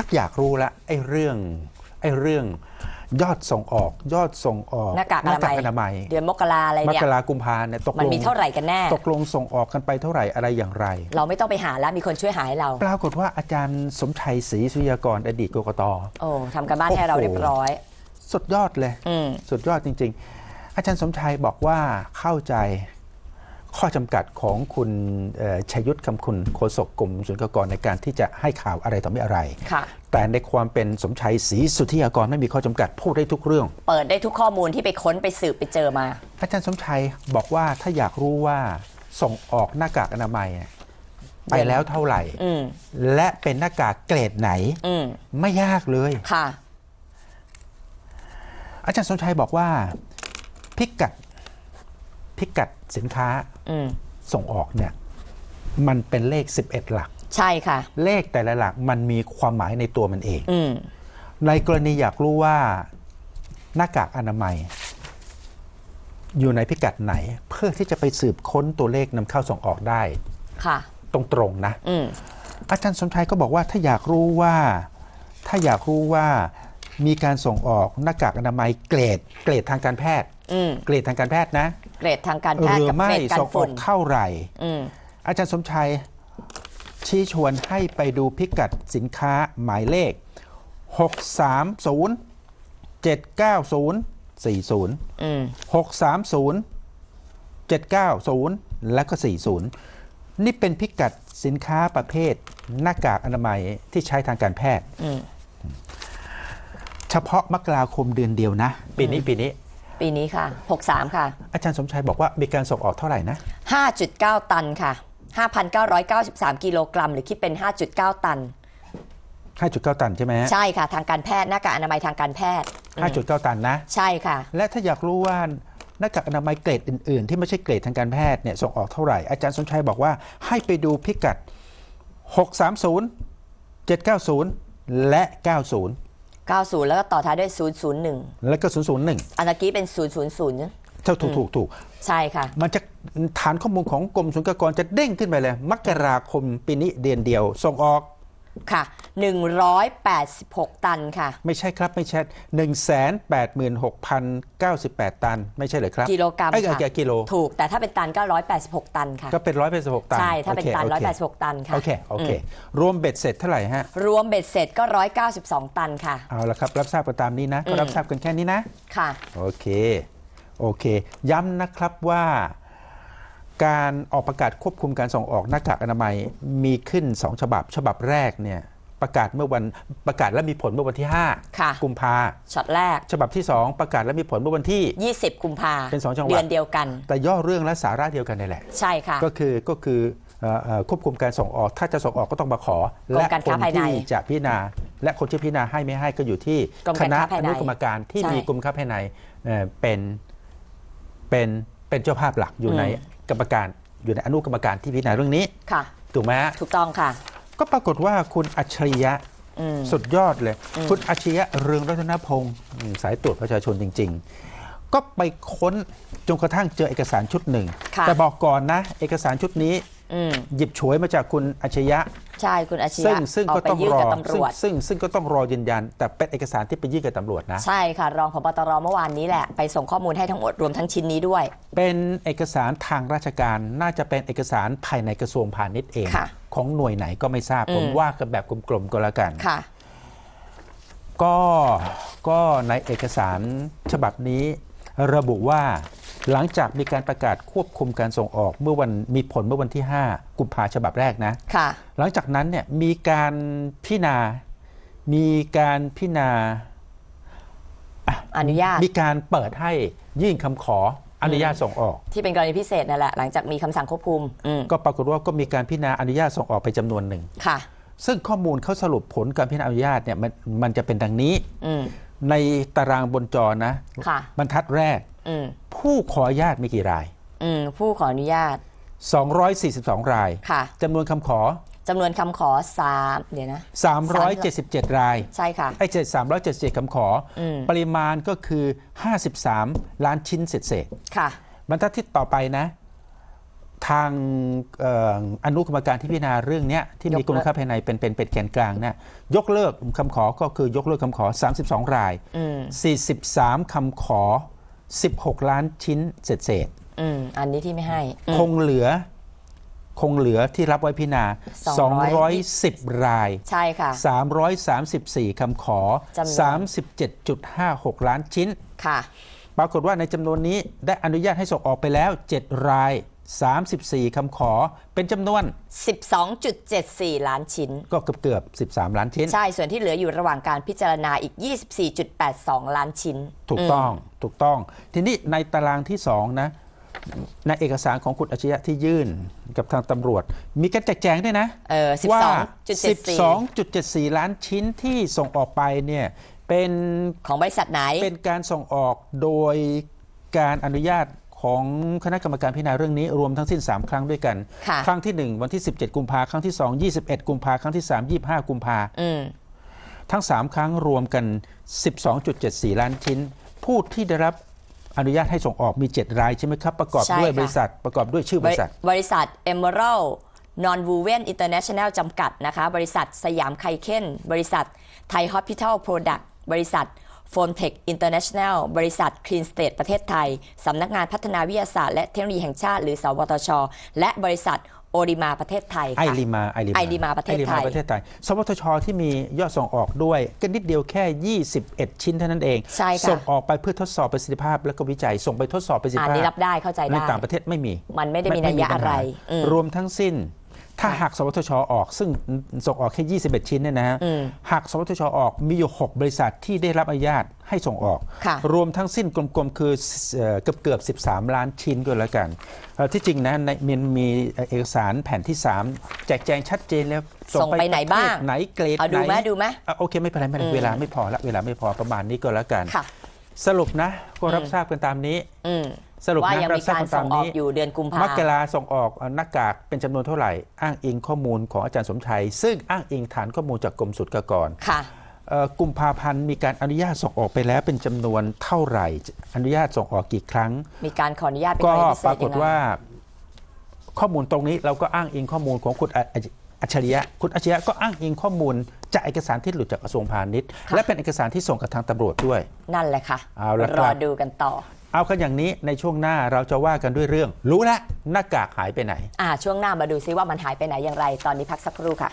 ชักอยากรู้ละไอ้เรื่องไอ้เรื่องยอดส่งออกยอดส่งออกหน้ากากอนามัยอนามัยเดือนมกราอะไรมเนี่ยกรากุมภาเนี่ยตกมันลงมีเท่าไหร่กันแน่ตกลงส่งออกกันไปเท่าไหร่อะไรอย่างไร เราไม่ต้องไปหาแล้วมีคนช่วยหาให้เราปรากฏว่าอาจารย์สมชัยศรีสุริยากรอดีตกกตโอ้ทำกันบ้านให้เราโอ้โหเรียบร้อย สุดยอดเลยอืมสุดยอดจริง ๆ อาจารย์สมชัยบอกว่าเข้าใจ ข้อจำกัดของคุณเอ่อชัยยุทธคำคุณโฆษกกรมศุลกากรในการที่จะให้ข่าวอะไรต่อไม่อะไรค่ะแต่ในความเป็นสมชัยศรีสุทธิยากรไม่มีข้อจำกัดพูดได้ทุกเรื่อง เปิดได้ทุกข้อมูลที่ไปค้นไปสืบไปเจอมา อาจารย์สมชัยบอกว่าถ้าอยากรู้ว่าส่งออกหน้ากากอนามัยเนี่ยไปแล้วเท่าไหร่อืมและเป็นหน้ากากเกรดไหนอืมไม่ยากเลยค่ะ อาจารย์สมชัยบอกว่าพิกัดพิกัดสินค้าอืม ส่งออกเนี่ยมันเป็นเลข 11 หลัก ใช่ค่ะ เลขแต่ละหลักมันมีความหมายในตัวมันเองอืมในกรณีอยากรู้ว่าหน้ากากอนามัย อยู่ในพิกัดไหน เพื่อที่จะไปสืบค้นตัวเลขนำเข้าส่งออกได้ ค่ะ ตรงๆนะอืมอาจารย์สมชัยก็บอกว่าถ้าอยากรู้ว่า ถ้าอยากรู้ว่ามีการส่งออกหน้ากากอนามัยเกรด เกรดทางการแพทย์อืม เกรดทางการแพทย์นะ เกรดทางการหแพทย์รือกับไม่เกรดกันส่งออฝุ่กนเท่าไหร่อืมอาจารย์สมชัยชี้ชวนให้ไปดูพิกัดสินค้าหมายเลข 630 790 40อืม630 790 และก็ 40 นี่เป็นพิกัดสินค้าประเภทหน้ากากอนามัยที่ใช้ทางการแพทย์อืมเฉพาะมกราคมเดือนเดียวนะ ปีนี้ปีนี้ ปีนี้ค่ะ 63 ค่ะ อาจารย์สมชัยบอกว่ามีการส่งออกเท่าไหร่นะ 5.9 ตันค่ะ 5,993 กิโลกรัม หรือคิดเป็น 5.9 ตัน 5.9 ตันใช่ไหมฮะใช่ค่ะ ทางการแพทย์หน้ากากอนามัยทางการแพทย์อืม5.9 ตันนะ ใช่ค่ะและและถ้าอยากรู้ว่าหน้ากากอนามัยเกรดอื่น ๆ ที่ไม่ใช่เกรดทางการแพทย์เนี่ยส่งออกเท่าไหร่ อาจารย์สมชัยบอกว่าให้ไปดูพิกัด 630 790 และ 90 90 แล้วก็ต่อท้ายด้วย 001 และก็ 001 อันตะกี้เป็น 000เท่าถูกถูกถูกใช่ค่ะ มันจะฐานข้อมูลของกรมศุลกากรจะเด้งขึ้นไปเลย มกราคมปีนี้เดือนเดียว ส่งออก ค่ะ 186 ตันค่ะ ไม่ใช่ครับไม่ใช่186,098ตัน ไม่ใช่เลยครับกิโลกรัมไอ้ยค่ะแกกิโล ถูกแต่ถ้าเป็นตันก็186 ตันค่ะ ก็เป็น186ตันใช่ถ้าเป็นโอคตัน โอเค186 ตันค่ะ โอเคโอเค รวมเบ็ดเสร็จเท่าไหร่ฮะ รวมเบ็ดเสร็จก็ 192 ตันค่ะ เอาละครับ รับทราบกันตามนี้นะก็รับทราบกันแค่นี้นะ ค่ะ โอเค โอเค ย้ำนะครับว่า การออกประกาศควบคุมการส่งออกหน้ากากอนามัยมีขึ้น 2 ฉบับ ฉบับแรกเนี่ยประกาศเมื่อวันประกาศและมีผลเมื่อวันที่ค่ะ5กุมภาช็อตแรก ฉบับที่ 2 ประกาศและมีผลเมื่อวันที่ 20 กุมภาเป็นสองจังหวัดเดือนเดียวกัน แต่ย่อเรื่องและสาระเดียวกันนี่แหละ ใช่ค่ะ ก็คือก็คือเอ่อเอ่อควบคุมการส่งออก ถ้าจะส่งออกก็ต้องมาขอกรมการคค้านภายในที่จะพิจารณาและคนที่พิจารณาให้ไม่ให้ก็อยู่ที่กรมคการณะค้าภายอในนุกรรมการที่ใช่มีกรมค้าภายในเอ่อเป็นเป็นเป็นเจ้าภาพหลักอยู่อืมใน กรรมการอยู่ในอนุกรรมการที่พิจารณาเรื่องนี้ ค่ะ ถูกไหมฮะถูกต้องค่ะ ก็ปรากฏว่าคุณอัจฉริยะอืม สุดยอดเลย คุณอัจฉริยะเรืองรัตนพงศ์อืมสายตรวจประชาชนจริง ๆ ก็ไปค้นจนกระทั่งเจอเอกสารชุดหนึ่ง ค่ะ แต่บอกก่อนนะ เอกสารชุดนี้อืม หยิบฉวยมาจากคุณอัจฉริยะใช่คุณอาชีซึ่ยะงซึ่งเอาก็ไปต้องยื่นรอกับตำรซึ่งวจซึ่งซึ่งก็ต้องรอยืนยัน แต่เป็นเอกสารที่ไปยื่นกับตำรวจนะ ใช่ค่ะ รองพบตรเมื่อวานนี้แหละไปส่งข้อมูลให้ทั้งหมดรวมทั้งชิ้นนี้ด้วย เป็นเอกสารทางราชการน่าจะเป็นเอกสารภายในกระทรวงพาณิชย์เองค่ะของหน่วยไหนก็ไม่ทราบผมอืมว่ากันแบบกลมๆก็แล้วกันค่ะ ก็ก็ในเอกสารฉบับนี้ ระบุว่าหลังจากมีการประกาศควบคุมการส่งออกเมื่อวันมีผลเมื่อวันที่ 5 กุมภาฉบับแรกนะค่ะหลังจากนั้นเนี่ยมีการพิจารณา มีการพิจารณาอนุญาต มีการเปิดให้ยื่นคำขออนุญาตส่งออก ที่เป็นกรณีพิเศษนั่นแหละหลังจากมีคำสั่งควบคุมอืมก็ปรากฏว่าก็มีการพิจารณาอนุญาตส่งออกไปจำนวนหนึ่งค่ะซึ่งข้อมูลเขาสรุปผลการพิจารณาอนุญาตเนี่ยมันมันจะเป็นดังนี้อืม ในตารางบนจอนะค่ะ บรรทัดแรก อืมผู้ขออนุญาตมีกี่ราย อืมผู้ขออนุญาต242 รายค่ะจำนวนคำขอ จำนวนคำขอสามเดี๋ยวนะ 377 รายใช่ค่ะ ไอ้เจ็ด377คำขออม ปริมาณก็คือ 53 ล้านชิ้นเศษเศษค่ะ ๆบรรทัดที่ต่อไปนะ ทางเอ่ออนุกรรมการที่พิจารณาเรื่องเนี้ยที่มียกเลิกกรมค้าภายในเป็นเป็นเป็นแกนกลางเนี่ยยกเลิกคำขอก็คือยกเลิกคำขอ 32 รายอืม43 คำขอ 16 ล้านชิ้นเศษเศษอืมอันนี้ที่ไม่ให้อืมๆคงเหลือคงเหลือที่รับไว้พิจารณา200 210 ราย ใช่ค่ะ 334 คำขอจำนวน37.56 ล้านชิ้นค่ะ ปรากฏว่าในจำนวนนี้ได้อนุญาตให้ส่งออกไปแล้ว 7 ราย 34 คำขอเป็นจำนวน 12.74 ล้านชิ้น ก็เกือบเกือบๆ13 ล้านชิ้น ใช่ ส่วนที่เหลืออยู่ระหว่างการพิจารณาอีก 24.82 ล้านชิ้น ถูกต้องถูกต้อง ทีนี้ในตารางที่ 2 นะ ในเอกสารของคุณอาชญะที่ยื่นกับทางตำรวจ มีการแจกแจงด้วยนะเออว่า12.74 12.74 ล้านชิ้นที่ส่งออกไปเนี่ยเป็นของบริษัทไหนเป็นการส่งออกโดยการอนุญาต ของคณะกรรมการพิจารณาเรื่องนี้รวมทั้งสิ้น 3 ครั้งด้วยกันค่ะครั้งที่ 1 วันที่ 17 กุมภาครั้งที่ 2 21 กุมภาครั้งที่ 3 25 กุมภาอืมทั้ง 3 ครั้งรวมกัน 12.74 ล้านชิ้น ผู้ที่ได้รับอนุญาตให้ส่งออกมี 7 รายใช่ไหมครับ ประกอบใช่ด้วยค่ะบริษัทประกอบด้วยชื่อบริษัท บริษัท Emerald Non w o v e n International จำกัดนะคะ บริษัทสยามไคเคนบริษัทไทย Hospital Product บริษัท f o n t e c h International บริษัท Clean State ประเทศไทย สำนักงานพัฒนาวิทยาศาสตร์และเทคโนโลยีแห่งชาติ หรือ สวทช และบริษัทโอริมาประเทศไทยไอค่ะริมาไอริมาไอริมาประเทศไทยไอริมาประเทศไทย สวทช ที่มียอดส่งออกด้วย ก็นิดเดียวแค่ 21 ชิ้นเท่านั้นเอง ใช่ค่ะ ส่งออกไปเพื่อทดสอบประสิทธิภาพ แล้วก็วิจัย ส่งไปทดสอบประสิทธิอันภาพนี้รับได้เข้าใจในได้ต่างประเทศไม่มี มันไม่ได้มีนัยยะปัญหาอะไรอืมรวมทั้งสิ้น ถ้าหากสวทชออก ซึ่งส่งออกแค่ 21 ชิ้นเนี่ยนะฮะอืมหากสวทชออกมีอยู่ 6 บริษัทที่ได้รับอนุญาตให้ส่งออกค่ะรวมทั้งสิ้นกลมๆ คือเอ่อเกือบเกือบ 13 ล้านชิ้นก็แล้วกันเอ่อที่จริงนะในมันมีเอกสารแผ่นที่ 3 แจกแจงชัดเจนแล้วส่งไปไหนบ้างประเทศไหนเกรดเอาดูไหมนดูไหมอะโอเคไม่เป็นไรไม่เป็นไรอืมเวลาไม่พอละเวลาไม่พอประมาณนี้ก็แล้วกันค่ะ สรุปนะ ก็รับทราบกันตามนี้อืมสรุปว่านะยังรัมีบทราบการกันส่ตางมออกนี้อยู่เดือนกุมภามกราส่งออกหน้ากากเป็นจำนวนเท่าไหร่ อ้างอิงข้อมูลของอาจารย์สมชัย ซึ่งอ้างอิงฐานข้อมูลจากกรมศุลกากรค่ะเอ่อกุมภาพันธ์มีการอนุญาตส่งออกไปแล้วเป็นจำนวนเท่าไหร่ อนุญาตส่งออกกี่ครั้ง มีการขออนุญาตเป็นก็กรณีพิเศษปรากฏยังไงว่า ข้อมูลตรงนี้เราก็อ้างอิงข้อมูลของคุณอาอั จฉริยะคุณอัจฉริยะก็อ้างอิงข้อมูลจากเอกสารที่หลุดจากกระทรวงพาณิชย์ค่ะและเป็นเอกสารที่ส่งกับทางตำรวจด้วย นั่นแหละค่ะเอาละครับรอดูกันต่อ เอากันอย่างนี้ในช่วงหน้าเราจะว่ากันด้วยเรื่อง รู้แล้วหน้ากากหายไปไหน อ่าช่วงหน้ามาดูซิว่ามันหายไปไหนอย่างไร ตอนนี้พักสักครู่ค่ะ